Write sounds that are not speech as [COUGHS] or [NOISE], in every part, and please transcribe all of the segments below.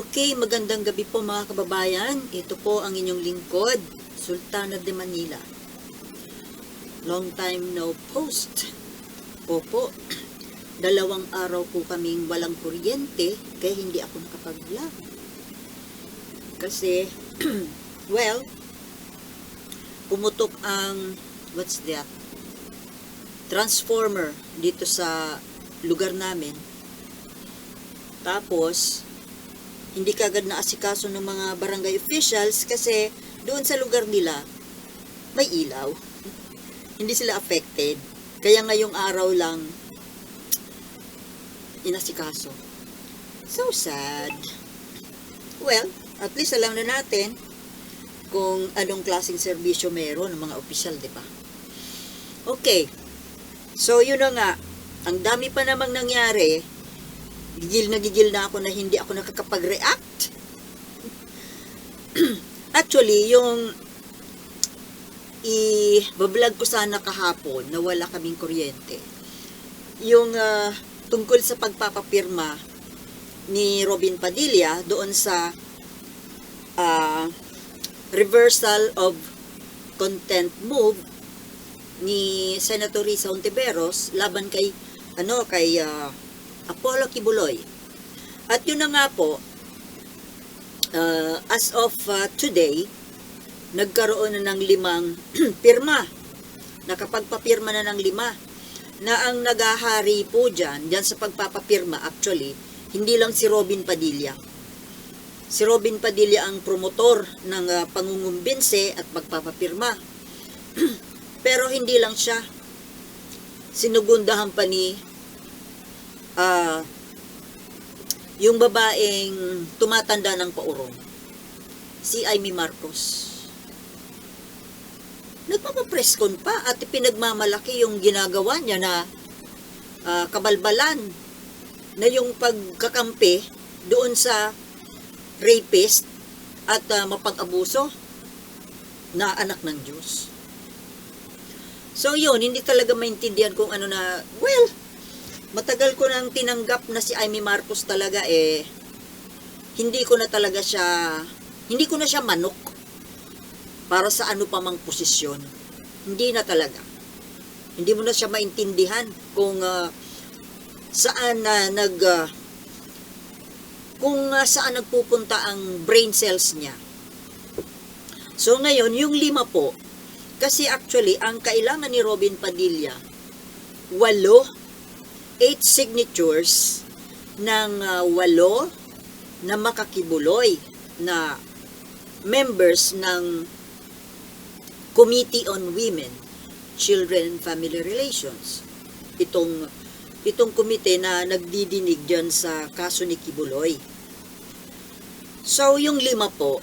Okay, magandang gabi po mga kababayan. Ito po ang inyong lingkod, Sultana de Manila. Long time no post. Opo, [CLEARS THROAT] dalawang araw po kaming walang kuryente kaya hindi ako nakapag-vlog. Kasi, [CLEARS THROAT] well, pumutok ang, what's that? Transformer dito sa lugar namin. Tapos, hindi kagad na asikaso ng mga barangay officials kasi doon sa lugar nila may ilaw. hindi sila affected. Kaya ngayong araw lang inasikaso. So sad. Well, at least alam na natin kung anong klaseng serbisyo meron ng mga opisyal, di ba? Okay. So, yun na nga. Ang dami pa namang nangyari gigil na gigil na ako na hindi ako nakakapag-react. [CLEARS THROAT] Actually, yung i-vlog ko sana kahapon na wala kaming kuryente. Yung ah, tungkol sa pagpapapirma ni Robin Padilla doon sa ah, reversal of content move ni Senator Risa Ontiveros laban kay ano kay ah, Apollo Kibuloy. At yun na nga po, uh, as of uh, today, nagkaroon na ng limang [CLEARS THROAT] pirma. Nakapagpapirma na ng lima. Na ang nagahari po dyan, dyan sa pagpapapirma actually, hindi lang si Robin Padilla. Si Robin Padilla ang promotor ng uh, pangungumbinse at pagpapapirma. [CLEARS THROAT] Pero hindi lang siya. Sinugundahan pa ni ah, yung babaeng tumatanda ng paurong, si Amy Marcos. Nagpapapreskon pa at pinagmamalaki yung ginagawa niya na ah, kabalbalan na yung pagkakampi doon sa rapist at ah, mapag-abuso na anak ng Diyos. So yun, hindi talaga maintindihan kung ano na, well, matagal ko nang tinanggap na si Amy Marcos talaga eh hindi ko na talaga siya hindi ko na siya manok para sa ano pa mang posisyon. Hindi na talaga. Hindi mo na siya maintindihan kung ah, saan na nag ah, kung ah, saan nagpupunta ang brain cells niya. So ngayon yung lima po kasi actually ang kailangan ni Robin Padilla walo eight signatures ng uh, walo na makakibuloy na members ng Committee on Women, Children and Family Relations. Itong itong komite na nagdidinig dyan sa kaso ni Kibuloy. So, yung lima po,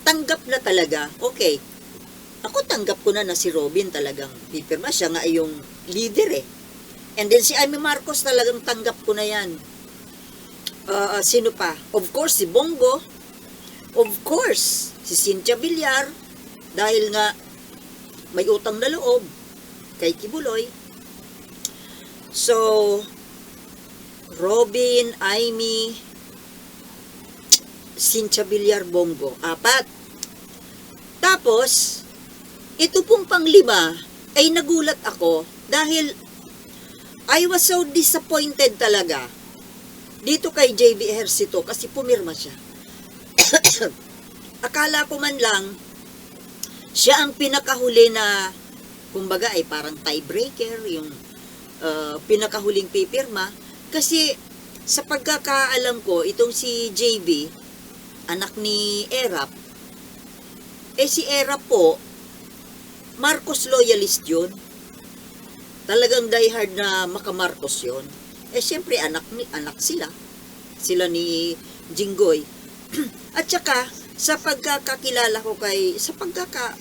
tanggap na talaga, okay, ako tanggap ko na na si Robin talagang pipirma siya nga yung leader eh. And then si Amy Marcos talagang tanggap ko na yan. Ah, sino pa? Of course, si Bongo. Of course, si Cynthia Villar. Dahil nga may utang na loob kay Kibuloy. So, Robin, Amy, Cynthia Villar, Bongo. Apat. Tapos, ito pong panglima ay nagulat ako dahil I was so disappointed talaga. Dito kay JB Ejercito kasi pumirma siya. [COUGHS] Akala ko man lang siya ang pinakahuli na kumbaga ay parang tiebreaker yung uh, pinakahuling pipirma. Kasi sa pagkakaalam ko itong si JB anak ni Erap eh si Erap po Marcos loyalist yun talagang diehard na makamarcos yon eh siyempre anak ni anak sila. Sila ni Jinggoy. [CLEARS THROAT] At saka sa pagkakakilala ko kay sa pagkaka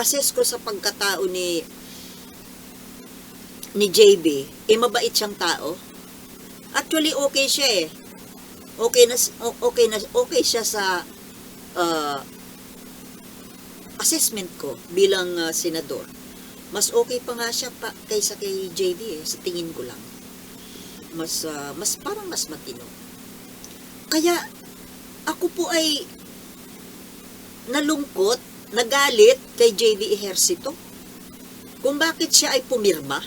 assess ko sa pagkatao ni ni JB eh mabait siyang tao. Actually okay siya eh. Okay na okay na okay siya sa uh, assessment ko bilang uh, senador mas okay pa nga siya pa, kaysa kay JB eh, sa tingin ko lang. Mas, ah, mas parang mas matino. Kaya, ako po ay nalungkot, nagalit kay JB Ejercito kung bakit siya ay pumirma.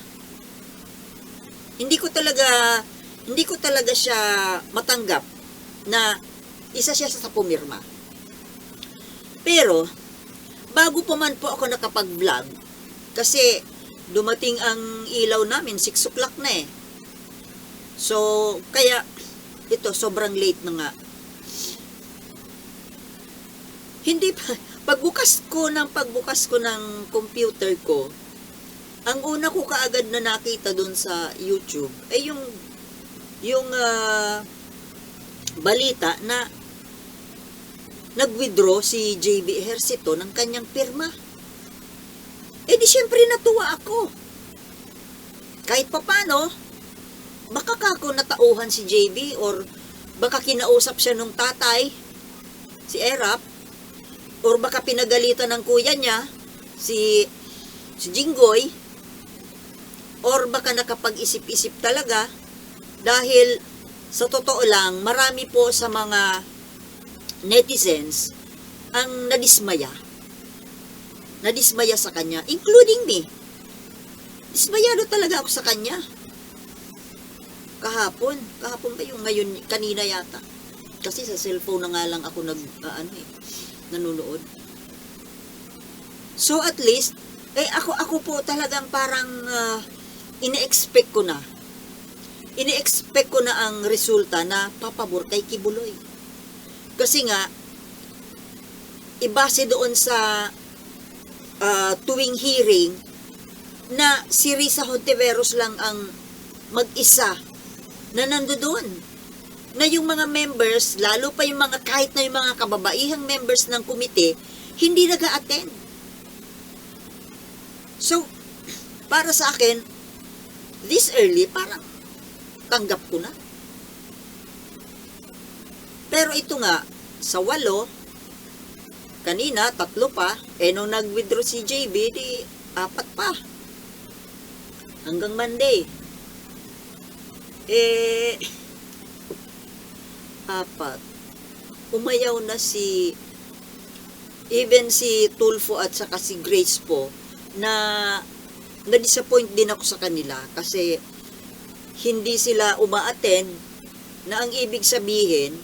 Hindi ko talaga hindi ko talaga siya matanggap na isa siya sa pumirma. Pero bago pa man po ako nakapag-vlog kasi dumating ang ilaw namin 6 o'clock na eh. So, kaya ito sobrang late na nga. Hindi pa [LAUGHS] pagbukas ko ng pagbukas ko ng computer ko, ang una ko kaagad na nakita doon sa YouTube ay yung yung ah, balita na nag-withdraw si JB Ejercito ng kanyang pirma. Eh di syempre natuwa ako. Kahit papano, baka kako natauhan si JB or baka kinausap siya nung tatay, si Erap, or baka pinagalitan ng kuya niya, si, si Jinggoy, or baka nakapag-isip-isip talaga, dahil sa totoo lang, marami po sa mga netizens ang nadismaya. Nadismaya sa kanya, including me. Dismayado talaga ako sa kanya. Kahapon, kahapon ba yung ngayon, kanina yata. Kasi sa cellphone na nga lang ako nag, ah, ano eh, nanonood. So at least, eh ako, ako po talagang parang ah, ine-expect ko na. Ine-expect ko na ang resulta na papabor kay Kibuloy. Kasi nga, ibase doon sa ah, tuwing hearing na si Risa Hontiveros lang ang mag-isa na nandoon. Na yung mga members, lalo pa yung mga kahit na yung mga kababaihang members ng komite, hindi nag attend So, para sa akin, this early, parang tanggap ko na. Pero ito nga, sa walo, kanina, tatlo pa, eh nung nag-withdraw si JB, di apat pa. Hanggang Monday. Eh, [LAUGHS] apat. Umayaw na si, even si Tulfo at saka si Grace po, na na-disappoint din ako sa kanila kasi hindi sila uma-attend na ang ibig sabihin,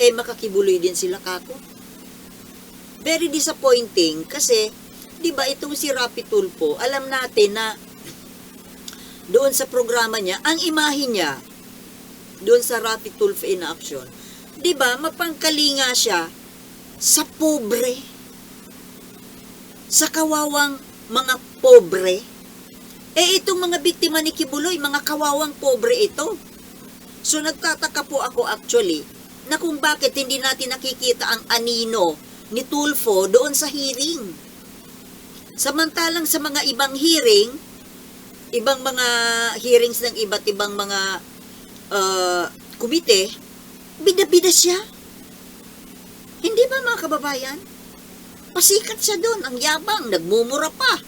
eh makakibuloy din sila kako. Very disappointing kasi, di ba itong si Rapi Tulfo, alam natin na doon sa programa niya, ang imahe niya, doon sa Rapi Tulfo in action, di ba, mapangkalinga siya sa pobre, sa kawawang mga pobre. Eh, itong mga biktima ni Kibuloy, mga kawawang pobre ito. So, nagtataka po ako actually, na kung bakit hindi natin nakikita ang anino ni Tulfo doon sa hearing. Samantalang sa mga ibang hearing, ibang mga hearings ng iba't ibang mga uh, kumite, bida-bida siya. Hindi ba mga kababayan? Pasikat siya doon, ang yabang, nagmumura pa.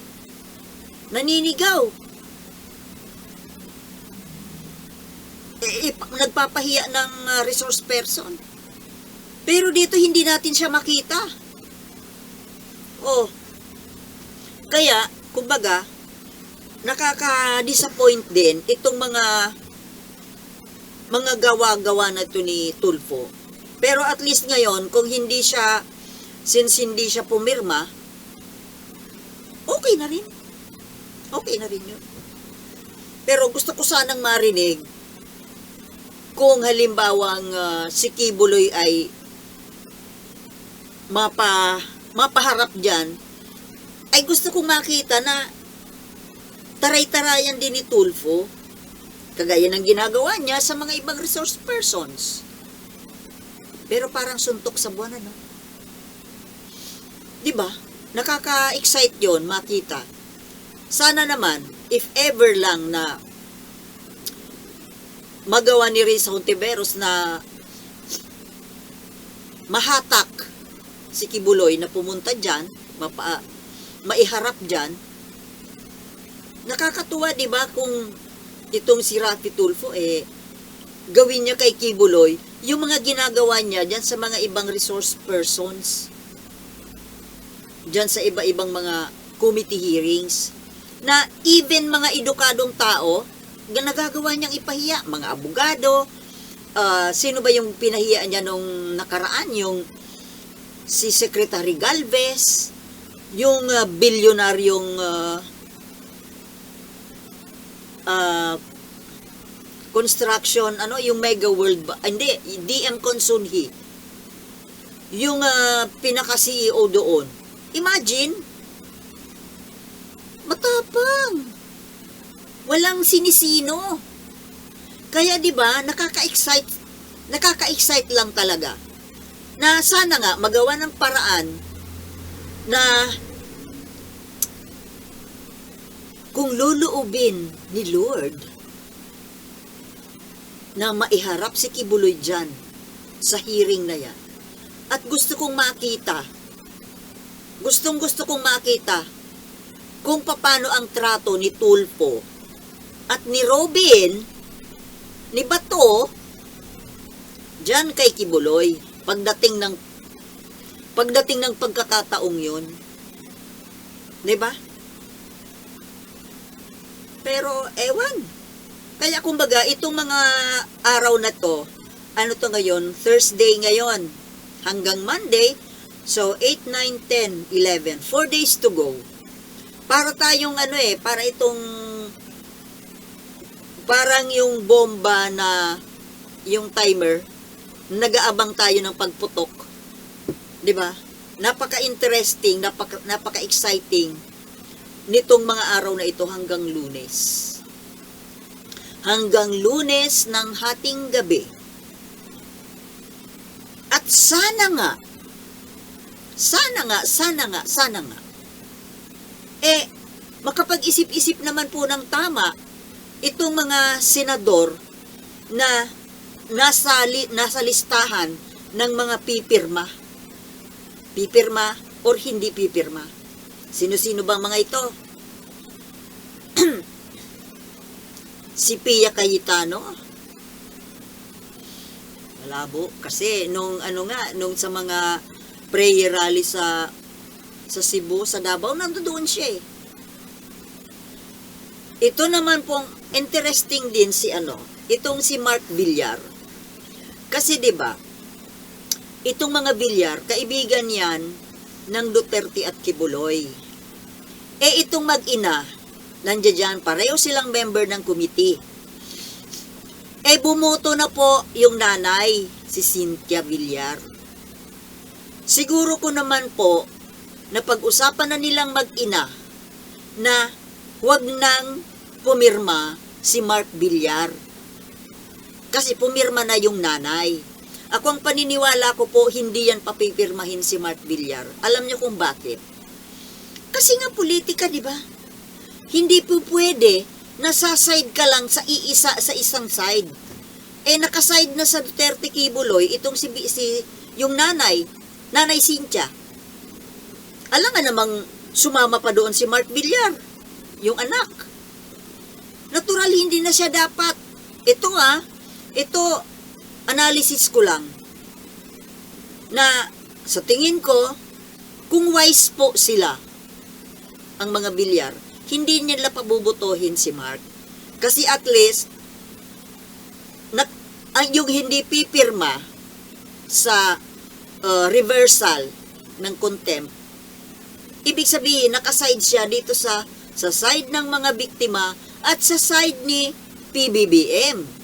Naninigaw. Eh, eh, nagpapahiya ng uh, resource person. Pero dito hindi natin siya makita. Oh. Kaya, kumbaga, nakaka-disappoint din itong mga mga gawa-gawa na to ni Tulfo. Pero at least ngayon, kung hindi siya, since hindi siya pumirma, okay na rin. Okay na rin yun. Pero gusto ko sanang marinig kung halimbawang uh, si Kibuloy ay mapa, mapaharap dyan, ay gusto kong makita na taray-tarayan din ni Tulfo, kagaya ng ginagawa niya sa mga ibang resource persons. Pero parang suntok sa buwan, ano? Di ba? Nakaka-excite yon makita. Sana naman, if ever lang na magawa ni Risa Hontiveros na mahatak si Kibuloy na pumunta dyan, mapa, maiharap dyan, nakakatuwa, di ba, kung itong si Rafi Tulfo, eh, gawin niya kay Kibuloy yung mga ginagawa niya dyan sa mga ibang resource persons, dyan sa iba-ibang mga committee hearings, na even mga edukadong tao, ga- nagagawa niyang ipahiya, mga abogado, ah, sino ba yung pinahiya niya nung nakaraan, yung si Secretary Galvez, yung uh, bilyonaryong uh, uh, construction, ano, yung Mega World ba? ah, Hindi, DM Consunhi. Yung uh, pinaka-CEO doon. Imagine, matapang. Walang sinisino. Kaya 'di ba, nakaka-excite, nakaka-excite lang talaga. Na sana nga magawa ng paraan na kung luluubin ni Lord na maiharap si Kibuloy dyan sa hearing na yan. At gusto kong makita, gustong gusto kong makita kung paano ang trato ni Tulpo at ni Robin, ni Bato, dyan kay Kibuloy, pagdating ng pagdating ng pagkakataong yun. 'Di ba? Pero ewan. Kaya kumbaga itong mga araw na to, ano to ngayon? Thursday ngayon hanggang Monday. So 8, 9, 10, 11. 4 days to go. Para tayong ano eh, para itong parang yung bomba na yung timer, nag-aabang tayo ng pagputok. 'Di ba? Napaka-interesting, napaka, napaka-exciting nitong mga araw na ito hanggang lunes. Hanggang lunes ng hating gabi. At sana nga, sana nga, sana nga, sana nga, eh, makapag-isip-isip naman po ng tama itong mga senador na nasa, li, nasa listahan ng mga pipirma. Pipirma or hindi pipirma. Sino-sino bang mga ito? [CLEARS THROAT] si Pia Cayetano. Malabo. Kasi nung ano nga, nung sa mga prayer rally sa sa Cebu, sa Davao, nandoon siya eh. Ito naman pong interesting din si ano, itong si Mark Villar. Kasi 'di ba? Itong mga Villar, kaibigan 'yan ng Duterte at Kibuloy. Eh itong mag-ina, nandiyan pareho silang member ng committee. Eh bumoto na po yung nanay, si Cynthia Villar. Siguro ko naman po, na pag-usapan na nilang mag-ina, na huwag nang pumirma si Mark Villar. Kasi pumirma na yung nanay. Ako ang paniniwala ko po, hindi yan papipirmahin si Mark Villar. Alam niyo kung bakit? Kasi nga politika, di ba? Hindi po pwede na saside ka lang sa iisa sa isang side. Eh nakaside na sa Duterte Kibuloy itong si, si yung nanay, nanay Cynthia. Alam nga namang sumama pa doon si Mark Villar, yung anak. Natural hindi na siya dapat. Ito ah, ito analysis ko lang na sa tingin ko kung wise po sila ang mga bilyar, hindi nila pabubutuhin si Mark. Kasi at least, na, ang yung hindi pipirma sa uh, reversal ng contempt, ibig sabihin, nakaside siya dito sa, sa side ng mga biktima at sa side ni PBBM.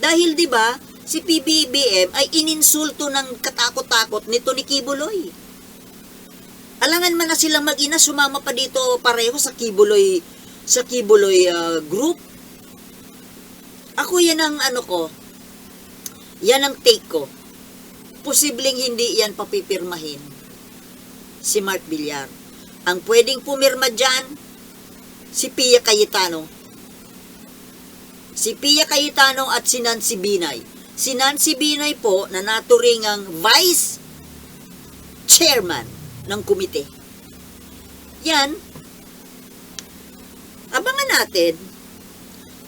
Dahil 'di ba, si PBBM ay ininsulto ng katakot-takot nito ni Kibuloy. Alangan man na silang mag-ina, sumama pa dito pareho sa Kibuloy, sa Kibuloy uh, group. Ako yan ang ano ko, yan ang take ko. Posibleng hindi yan papipirmahin si Mark Villar. Ang pwedeng pumirma dyan, si Pia Cayetano. Si Pia Cayetano at si Nancy Binay. Si Nancy Binay po na naturing ang vice chairman ng komite. Yan. Abangan natin.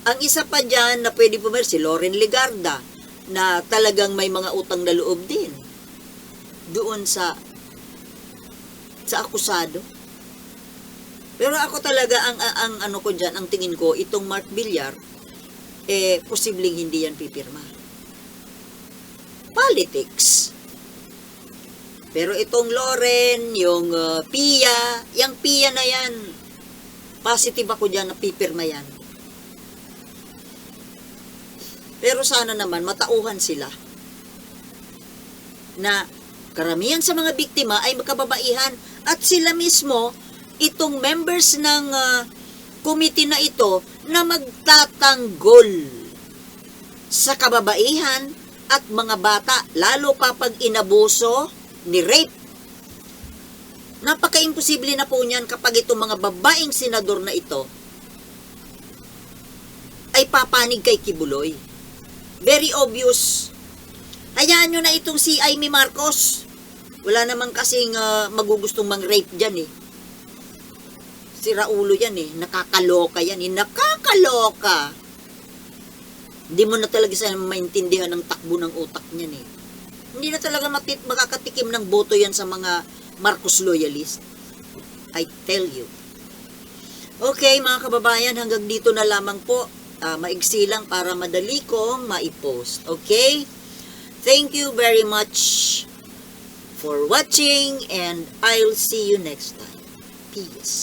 Ang isa pa dyan na pwede pumirma, si Lauren Ligarda. na talagang may mga utang na loob din doon sa sa akusado. Pero ako talaga ang, ang ano ko diyan, ang tingin ko itong Mark Villar eh posibleng hindi yan pipirma. Politics. Pero itong Loren, yung uh, Pia, yung Pia na yan, positive ako dyan na pipirma yan. Pero sana naman matauhan sila na karamihan sa mga biktima ay makababaihan at sila mismo, itong members ng ah, committee na ito na magtatanggol sa kababaihan at mga bata, lalo pa pag inabuso ni rape. Napaka-imposible na po niyan kapag itong mga babaeng senador na ito ay papanig kay Kibuloy. Very obvious. Hayaan nyo na itong si Amy Marcos. Wala naman kasing ah, magugustong mang-rape dyan eh. Si Raulo yan eh. Nakakaloka yan eh. Nakakaloka. Hindi mo na talaga sana maintindihan ng takbo ng utak niyan eh. Hindi na talaga matit makakatikim ng boto yan sa mga Marcos loyalist. I tell you. Okay, mga kababayan, hanggang dito na lamang po. Ah, maigsi lang para madali kong maipost. Okay? Thank you very much for watching and I'll see you next time. Peace.